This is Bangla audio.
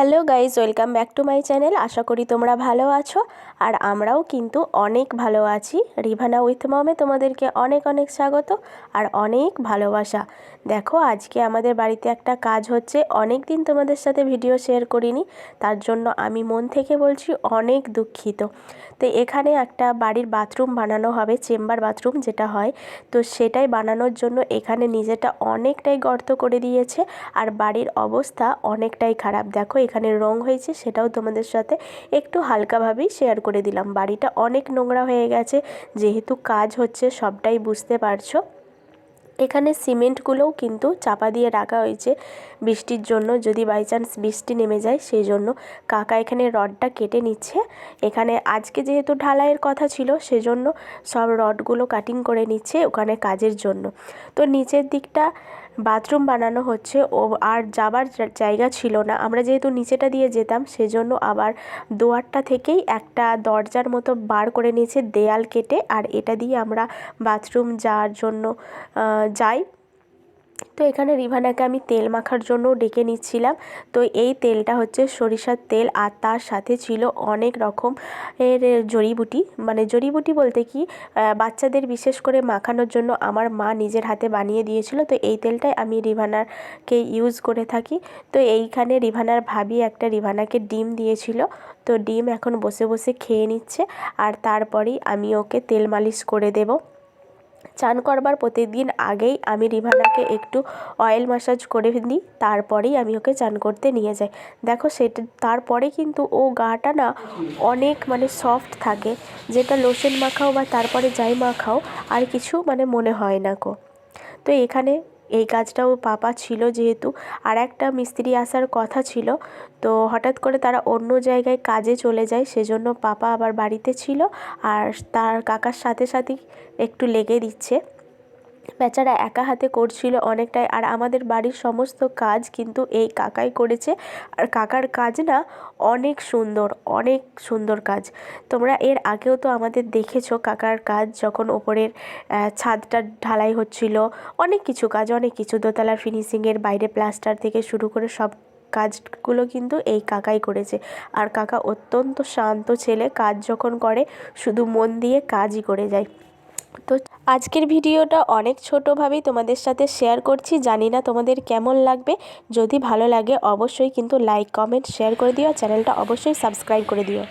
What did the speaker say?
Hello guys welcome back to my channel. আশা করি তোমরা ভালো আছো আর আমরাও কিন্তু অনেক ভালো আছি। রিভানা উইথ মমে তোমাদেরকে অনেক অনেক স্বাগত আর অনেক ভালোবাসা। দেখো, আজকে আমাদের বাড়িতে একটা কাজ হচ্ছে। অনেক দিন তোমাদের সাথে ভিডিও শেয়ার করিনি, তার জন্য আমি মন থেকে বলছি অনেক দুঃখিত। তো এখানে একটা বাড়ির বাথরুম বানানো হবে, চেম্বার বাথরুম যেটা হয়। তো সেটাই বানানোর জন্য এখানে নিজেটা অনেকটাই গর্ত করে দিয়েছে আর বাড়ির অবস্থা অনেকটাই খারাপ। দেখো এখানে রং হয়েছে সেটাও তোমাদের সাথে একটু হালকাভাবেই শেয়ার করে দিলাম। বাড়িটা অনেক নোংরা হয়ে গেছে, যেহেতু কাজ হচ্ছে, সবটাই বুঝতে পারছ। এখানে সিমেন্টগুলোও কিন্তু চাপা দিয়ে রাখা হয়েছে বৃষ্টির জন্য, যদি বাই চান্স বৃষ্টি নেমে যায়, সেই জন্য। কাকা এখানে রডটা কেটে নিচ্ছে। এখানে আজকে যেহেতু ঢালাইয়ের কথা ছিল, সেজন্য সব রডগুলো কাটিং করে নিচ্ছে ওখানে কাজের জন্য। তো নিচের দিকটা বাথরুম বানানো হচ্ছে ও আর যাবার জায়গা ছিল না। আমরা যেহেতু নিচেটা দিয়ে যেতাম, সেজন্য আবার দুয়ারটা থেকেই একটা দরজার মতো বার করে নিয়েছে, দেয়াল কেটে। আর এটা দিয়ে আমরা বাথরুম যাওয়ার জন্য যাই। তো এখানে রিভানাকে আমি তেল মাখার জন্যও ডেকে নিচ্ছিলাম। তো এই তেলটা হচ্ছে সরিষার তেল আর তার সাথে ছিল অনেক রকম এর জড়িবুটি। মানে জড়িবুটি বলতে কি বাচ্চাদের বিশেষ করে মাখানোর জন্য আমার মা নিজের হাতে বানিয়ে দিয়েছিল। তো এই তেলটাই আমি রিভানাকে ইউজ করে থাকি। তো এইখানে রিভানার ভাবি একটা রিভানাকে ডিম দিয়েছিল। তো ডিম এখন বসে বসে খেয়ে নিচ্ছে আর তারপরেই আমি ওকে তেল মালিশ করে দেবো। চান করবার প্রতিদিন আগেই আমি রিভানাকে একটু অয়েল ম্যাসাজ করে দিই, তারপরেই আমি ওকে চান করতে নিয়ে যাই। দেখো সেটা, তারপরে কিন্তু ও গাটা না অনেক মানে সফট থাকে, যেটা লোশন মাখাও বা তারপরে যাই মাখাও আর কিছু মানে মনে হয় না কো তো এখানে এই কাজটাও পাপা ছিল যেহেতু। আর একটা মিস্ত্রি আসার কথা ছিল। তো হঠাৎ করে তারা অন্য জায়গায় কাজে চলে যায়, সেজন্য পাপা আবার বাড়িতে ছিল। আর তার কাকার সাথে সাথেই একটু লেগে দিচ্ছে। বেচারা একা হাতে করছিল অনেকটাই আর আমাদের বাড়ির সমস্ত কাজ কিন্তু এই কাকাই করেছে। আর কাকার কাজ না অনেক সুন্দর অনেক সুন্দর কাজ। তোমরা এর আগেও তো আমাদের দেখেছ কাকার কাজ যখন ওপরের ছাদটা ঢালাই হচ্ছিল। অনেক কিছু কাজ, অনেক কিছু। দোতলার ফিনিশিংয়ের বাইরে প্লাস্টার থেকে শুরু করে সব কাজগুলো কিন্তু এই কাকাই করেছে। আর কাকা অত্যন্ত শান্ত ছেলে, কাজ যখন করে শুধু মন দিয়ে কাজই করে যায়। তো আজকের ভিডিওটা অনেক ছোটোভাবেই তোমাদের সাথে শেয়ার করছি। জানি না তোমাদের কেমন লাগবে। যদি ভালো লাগে অবশ্যই কিন্তু লাইক কমেন্ট শেয়ার করে দিও চ্যানেলটা অবশ্যই সাবস্ক্রাইব করে দিও।